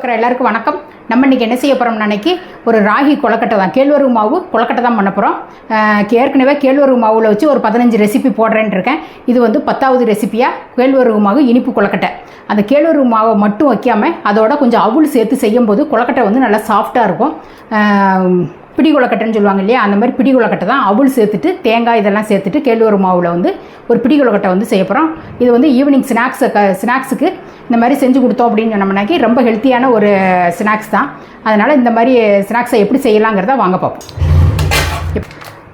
பார்க்குற எல்லாருக்கும் வணக்கம். நம்ம இன்றைக்கி என்ன செய்ய போகிறோம்னு அன்னைக்கு ஒரு ராகி கொலக்கட்டை தான். கேழ்வரகு மாவு கொலக்கட்டை தான் பண்ண போகிறோம் ஏற்கனவே கேழ்வரகு மாவில் வச்சு ஒரு பதினஞ்சு ரெசிபி போடுறேன்னு இருக்கேன். இது வந்து பத்தாவது ரெசிபியாக கேழ்வரகு மாவு இனிப்பு கொலக்கட்டை அந்த கேழ்வரகு மாவை மட்டும் வைக்காமல் அதோட கொஞ்சம் அவுள் சேர்த்து செய்யும்போது கொலக்கட்டை வந்து நல்லா சாஃப்டாக இருக்கும். பிடிகுளக்கட்டைன்னு சொல்லுவாங்க இல்லையா? அந்த மாதிரி பிடிகுளக்கட்டை தான் அவுள் சேர்த்துட்டு தேங்காய் இதெல்லாம் சேர்த்துட்டு கேழ்வரு மாவில் வந்து ஒரு பிடிகுளக்கட்டை வந்து செய்ய போகிறோம் இது வந்து ஈவினிங் ஸ்நாக்ஸு க ஸ்நாக்ஸுக்கு இந்த மாதிரி செஞ்சு கொடுத்தோம் அப்படின்னு சொன்னோம்னாக்கி ரொம்ப ஹெல்த்தியான ஒரு ஸ்நாக்ஸ் தான். அதனால் இந்த மாதிரி ஸ்நாக்ஸை எப்படி செய்யலாங்கிறத வாங்க பார்ப்போம்.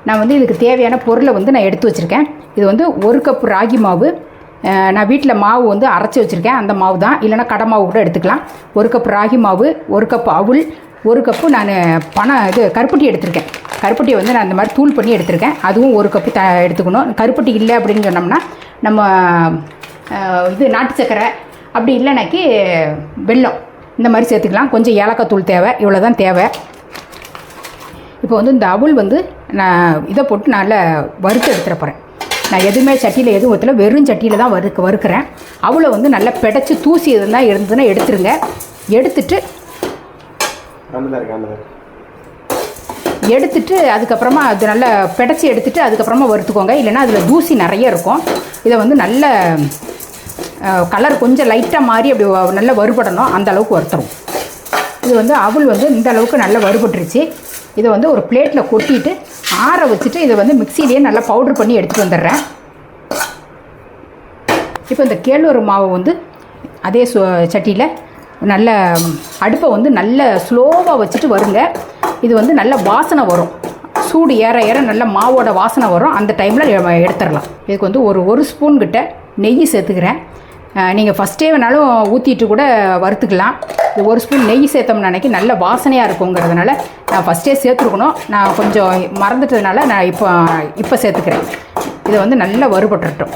நான் வந்து இதுக்கு தேவையான பொருளை வந்து நான் எடுத்து வச்சுருக்கேன். இது வந்து ஒரு கப் ராகி மாவு. நான் வீட்டில் மாவு வந்து அரைச்சி வச்சுருக்கேன். அந்த மாவு தான். இல்லைனா கடை மாவு கூட எடுத்துக்கலாம். ஒரு கப் ராகி மாவு ஒரு கப் அவுள் ஒரு கப்பு நான் பணம் இது கருப்பட்டி எடுத்திருக்கேன். கருப்பட்டியை வந்து நான் இந்த மாதிரி தூள் பண்ணி எடுத்திருக்கேன். அதுவும் ஒரு கப்பு த எடுத்துக்கணும். கருப்பட்டி இல்லை அப்படின்னு சொன்னோம்னா நம்ம இது நாட்டு சக்கரை அப்படி இல்லைனாக்கி வெல்லம். இந்த மாதிரி சேர்த்துக்கலாம். கொஞ்சம் ஏலக்காய் தூள் தேவை. இவ்வளோ தான் தேவை. இப்போ வந்து இந்த அவுள் வந்து நான் இதை போட்டு நல்லா வறுத்து எடுத்துட போகிறேன் நான் எதுவுமே சட்டியில் எதுவும் ஊற்றல வெறும் சட்டியில் தான் வறுக்க வறுக்கிறேன். அவளை வந்து நல்லா பிடைச்சி தூசி எதுனா இருந்ததுன்னா எடுத்துருங்க. எடுத்துட்டு எடுத்துட்டு அதுக்கப்புறமா அது நல்லா பிடைச்சி எடுத்துட்டு அதுக்கப்புறமா வறுத்துக்கோங்க. இல்லைன்னா அதில் தூசி நிறைய இருக்கும். இதை வந்து நல்ல கலர் கொஞ்சம் லைட்டாக மாறி அப்படி நல்ல நல்லா வறுபடணும். அந்த அளவுக்கு வறுத்துரும். இது வந்து அவள் வந்து இந்த அளவுக்கு நல்லா வறுபட்டுருச்சு. இதை வந்து ஒரு பிளேட்டில் கொட்டிட்டு ஆற வச்சுட்டு இதை வந்து மிக்சிலேயே நல்லா பவுடர் பண்ணி எடுத்துகிட்டு வந்துடுறேன். இப்போ இந்த கேழ்வரு மாவை வந்து அதே சட்டியில் நல்ல அடுப்பை வந்து நல்ல ஸ்லோவாக வச்சுட்டு வருங்க. இது வந்து நல்ல வாசனை வரும். சூடு ஏற ஏற நல்ல மாவோட வாசனை வரும். அந்த டைமில் எடுத்துடலாம். இதுக்கு வந்து ஒரு ஒரு ஸ்பூன் கிட்ட நெய் சேர்த்துக்கிறேன். நீங்கள் ஃபஸ்ட்டே வேணாலும் ஊற்றிட்டு கூட வறுத்துக்கலாம். இது ஒரு ஸ்பூன் நெய் சேர்த்தோம்னு நினைக்கி நல்ல வாசனையாக இருக்குங்கிறதுனால நான் ஃபஸ்ட்டே சேர்த்துருக்கணும். நான் கொஞ்சம் மறந்துட்டதுனால நான் இப்போ இப்போ சேர்த்துக்கிறேன். இதை வந்து நல்லா வறுபட்டுறட்டும்.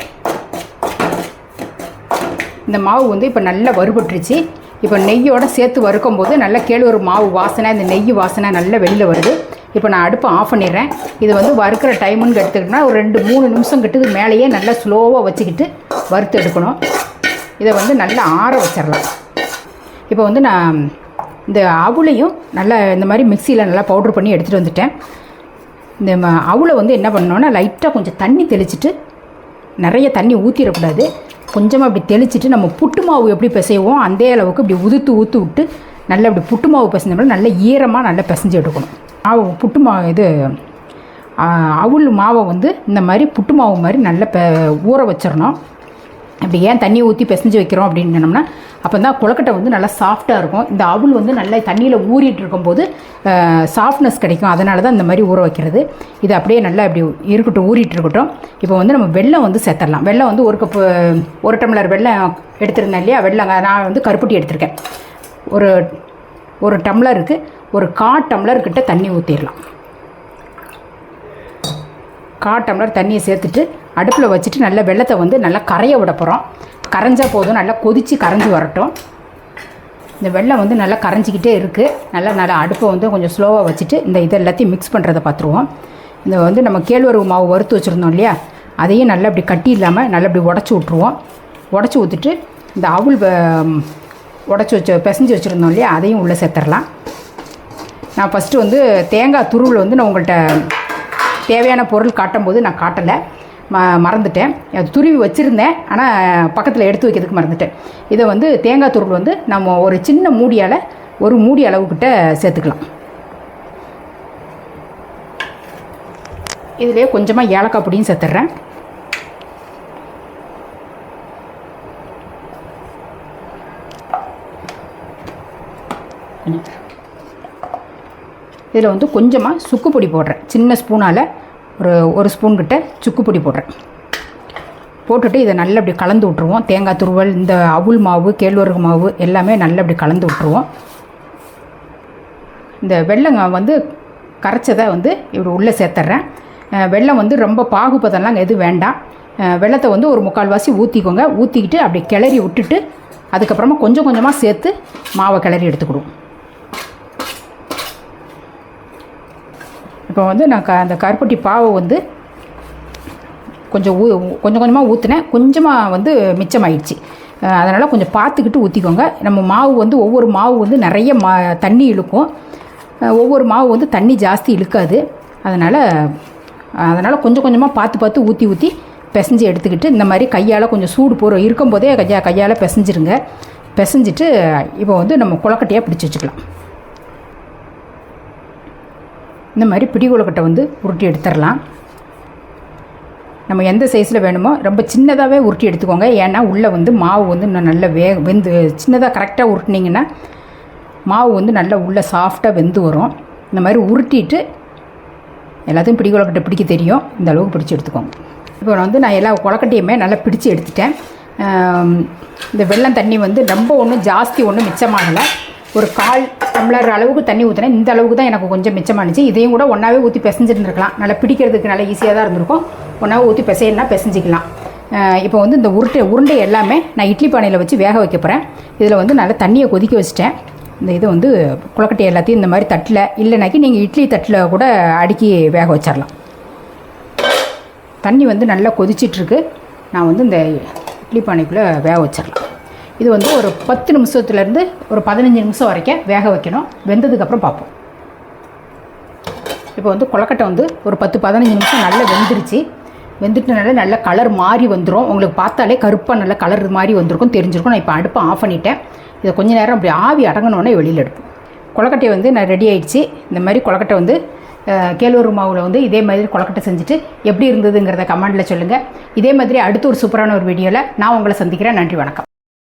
இந்த மாவு வந்து இப்போ நல்லா வறுபட்டுருச்சு. இப்போ நெய்யோடு சேர்த்து வறுக்கும் போது நல்ல கேழ்வரகு மாவு வாசனை இந்த நெய் வாசனை நல்லா வெளியில் வருது. இப்போ நான் அடுப்பை ஆஃப் பண்ணிடுறேன். இது வந்து வறுக்கிற டைமுன்னு எடுத்துக்கிட்டோம்னா ஒரு ரெண்டு மூணு நிமிஷம் கிட்டது மேலேயே நல்லா ஸ்லோவாக வச்சுக்கிட்டு வறுத்து எடுக்கணும். இதை வந்து நல்லா ஆற வச்சிடலாம். இப்போ வந்து நான் இந்த அவுளையும் நல்லா இந்த மாதிரி மிக்சியில் நல்லா பவுட்ரு பண்ணி எடுத்துகிட்டு வந்துட்டேன். இந்த அவுளை வந்து என்ன பண்ணோன்னா லைட்டாக கொஞ்சம் தண்ணி தெளிச்சிட்டு நிறைய தண்ணி ஊற்றிடக்கூடாது கொஞ்சமாக அப்படி தெளிச்சிட்டு நம்ம புட்டு மாவு எப்படி பிசைவோம் அந்த அளவுக்கு இப்படி உதுத்து ஊற்று விட்டு நல்லா இப்படி புட்டு மாவு பிசைஞ்சோம்னா நல்ல ஈரமாக நல்லா பிசைஞ்சு எடுக்கணும். மாவு புட்டு மாவு இது அவுள் மாவை வந்து இந்த மாதிரி புட்டு மாவு மாதிரி நல்லா பெ ஊற வச்சிடணும். அப்படி ஏன் தண்ணி ஊற்றி பிசைஞ்சு வைக்கிறோம் அப்படின்னு சொன்னோம்னா அப்போ தான் குளக்கட்டை வந்து நல்லா சாஃப்டாக இருக்கும். இந்த அவுள் வந்து நல்லா தண்ணியில் ஊறிட்டு இருக்கும்போது சாஃப்ட்னஸ் கிடைக்கும். அதனால தான் இந்த மாதிரி ஊற வைக்கிறது. இது அப்படியே நல்லா இப்படி இருக்கட்டும் ஊறிட்டு இருக்கட்டும். இப்போ வந்து நம்ம வெள்ளம் வந்து சேர்த்துடலாம் வெள்ளம் வந்து ஒரு கப்பு ஒரு டம்ளர் வெள்ளம் எடுத்திருந்தேன் இல்லையா? வெள்ளம் நான் வந்து கருப்பட்டி எடுத்திருக்கேன். ஒரு ஒரு டம்ளருக்கு ஒரு கா டம்ளர் கிட்ட தண்ணி ஊற்றிடலாம் கா டம்ளர் தண்ணியை சேர்த்துட்டு அடுப்பில் வச்சுட்டு நல்லா வெள்ளத்தை வந்து நல்லா கரைய விட போகிறோம் கரைஞ்சால் போதும். நல்லா கொதித்து கரைஞ்சி வரட்டும். இந்த வெள்ளம் வந்து நல்லா கரைஞ்சிக்கிட்டே இருக்குது நல்லா நல்லா அடுப்பை வந்து கொஞ்சம் ஸ்லோவாக வச்சுட்டு இந்த இது எல்லாத்தையும் மிக்ஸ் பண்ணுறதை பார்த்துருவோம். இந்த வந்து நம்ம கேழ்வரகு மாவு வறுத்து வச்சுருந்தோம் இல்லையா? அதையும் நல்லா இப்படி கட்டி இல்லாமல் நல்லா இப்படி உடச்சி விட்ருவோம் உடச்சி ஊற்றிட்டு இந்த அவுள் உடச்சி வச்சு பிசைஞ்சு வச்சுருந்தோம் இல்லையா? அதையும் உள்ளே சேர்த்துடலாம். நான் ஃபஸ்ட்டு வந்து தேங்காய் துருவில் வந்து நான் உங்கள்கிட்ட தேவையான பொருள் காட்டும்போது நான் காட்டலை. ம மறந்துட்டேன். அது துருவி வச்சுருந்தேன். ஆனால் பக்கத்தில் எடுத்து வைக்கிறதுக்கு மறந்துட்டேன். இதை வந்து தேங்காய் துருள் வந்து நம்ம ஒரு சின்ன மூடியால் ஒரு மூடி அளவுக்கிட்ட சேர்த்துக்கலாம். இதுலேயே கொஞ்சமாக ஏலக்காய் பொடியும் சேர்த்துட்றேன் இதில் வந்து கொஞ்சமாக சுக்கு பொடி போடுறேன். சின்ன ஸ்பூனால் ஒரு ஒரு ஸ்பூன் கிட்ட சுக்கு பொடி போடுறேன். போட்டுட்டு இதை நல்லா அப்படி கலந்து விட்ருவோம் தேங்காய் துருவல் இந்த அவுள் மாவு கேழ்வரகு மாவு எல்லாமே நல்லா அப்படி கலந்து விட்ருவோம் இந்த வெள்ளங்க வந்து கரைச்சதை வந்து இப்படி உள்ளே சேர்த்துட்றேன். வெள்ளம் வெல்லம் வந்து ரொம்ப பாகுபதெல்லாம் எதுவும் வேண்டாம். வெள்ளத்தை வந்து ஒரு முக்கால்வாசி ஊற்றிக்கோங்க ஊற்றிக்கிட்டு அப்படி கிளறி விட்டுட்டு அதுக்கப்புறமா கொஞ்சம் கொஞ்சமாக சேர்த்து மாவை கிளறி எடுத்துக்கிடுவோம். இப்போ வந்து நான் க அந்த கருப்பட்டி பாவை வந்து கொஞ்சம் ஊ கொஞ்சம் கொஞ்சமாக ஊற்றினேன் கொஞ்சமாக வந்து மிச்சமாயிடுச்சு. அதனால் கொஞ்சம் பார்த்துக்கிட்டு ஊற்றிக்கோங்க நம்ம மாவு வந்து ஒவ்வொரு மாவு வந்து நிறைய மா தண்ணி இழுக்கும். ஒவ்வொரு மாவு வந்து தண்ணி ஜாஸ்தி இழுக்காது. அதனால் அதனால் கொஞ்சம் கொஞ்சமாக பார்த்து பார்த்து ஊற்றி ஊற்றி பிசைஞ்சு எடுத்துக்கிட்டு இந்த மாதிரி கையால் கொஞ்சம் சூடு போகிற இருக்கும்போதே கையா கையால் பிசைஞ்சிருங்க. பிசைஞ்சிட்டு இப்போ வந்து நம்ம குளக்கட்டையாக பிடிச்சி வச்சுக்கலாம். இந்த மாதிரி பிடி கொழுக்கட்டை வந்து உருட்டி எடுத்துடலாம். நம்ம எந்த சைஸில் வேணுமோ ரொம்ப சின்னதாகவே உருட்டி எடுத்துக்கோங்க. ஏன்னா உள்ளே வந்து மாவு வந்து இன்னும் நல்லா வே வெந்து சின்னதாக கரெக்டாக உருட்டினீங்கன்னா மாவு வந்து நல்லா உள்ளே சாஃப்டாக வெந்து வரும். இந்த மாதிரி உருட்டிட்டு எல்லாத்தையும் பிடி கொலக்கட்டை பிடிக்க தெரியும். இந்த அளவுக்கு பிடிச்சி எடுத்துக்கோங்க. இப்போ வந்து நான் எல்லா குளக்கட்டையுமே நல்லா பிடிச்சி எடுத்துட்டேன். இந்த வெள்ளம் தண்ணி வந்து ரொம்ப ஒன்றும் ஜாஸ்தி ஒன்றும் மிச்சமாகலை. ஒரு கால் டம்ளர் அளவுக்கு தண்ணி ஊற்றினேன் இந்த அளவுக்கு தான் எனக்கு கொஞ்சம் மிச்சமானுச்சு. இதையும் கூட ஒன்றாவே ஊற்றி பிசைஞ்சிருந்துருக்கலாம். நல்லா பிடிக்கிறதுக்கு நல்லா ஈஸியாக தான் இருந்திருக்கும். ஒன்றாவே ஊற்றி பிசையினா பிசைஞ்சிக்கலாம். இப்போ வந்து இந்த உருட்டை உருண்டை எல்லாமே நான் இட்லி பானையில் வச்சு வேக வைக்க போகிறேன் இதில் வந்து நல்லா தண்ணியை கொதிக்க வச்சுட்டேன். இந்த இதை வந்து குளக்கட்டை எல்லாத்தையும் இந்த மாதிரி தட்டில் இல்லைனாக்கி நீங்கள் இட்லி தட்டில் கூட அடுக்கி வேக வச்சிடலாம் தண்ணி வந்து நல்லா கொதிச்சிட்ருக்கு நான் வந்து இந்த இட்லி பானைக்குள்ளே வேக வச்சிடலாம் இது வந்து ஒரு பத்து நிமிஷத்துலேருந்து ஒரு பதினஞ்சு நிமிஷம் வரைக்கும் வேக வைக்கணும். வெந்ததுக்கப்புறம் பார்ப்போம். இப்போ வந்து கொழக்கட்டை வந்து ஒரு பத்து பதினஞ்சு நிமிஷம் நல்லா வெந்துருச்சு. வெந்துட்டனால நல்ல கலர் மாறி வந்துடும் உங்களுக்கு பார்த்தாலே கருப்பாக நல்ல கலர் மாதிரி வந்திருக்கும் தெரிஞ்சிருக்கும். நான் இப்போ அடுப்பை ஆஃப் பண்ணிட்டேன். இதை கொஞ்ச நேரம் அப்படி ஆவி அடங்கினோடனே வெளியில் எடுப்போம். கொழக்கட்டை வந்து நான் ரெடி ஆயிடுச்சு. இந்த மாதிரி கொலக்கட்டை வந்து கேழ்வரு மாவில் வந்து இதே மாதிரி கொழக்கட்டை செஞ்சுட்டு எப்படி இருந்ததுங்கிறத கமெண்டில் சொல்லுங்கள் இதே மாதிரி அடுத்து ஒரு சூப்பரான ஒரு வீடியோவில் நான் உங்களை சந்திக்கிறேன். நன்றி வணக்கம்.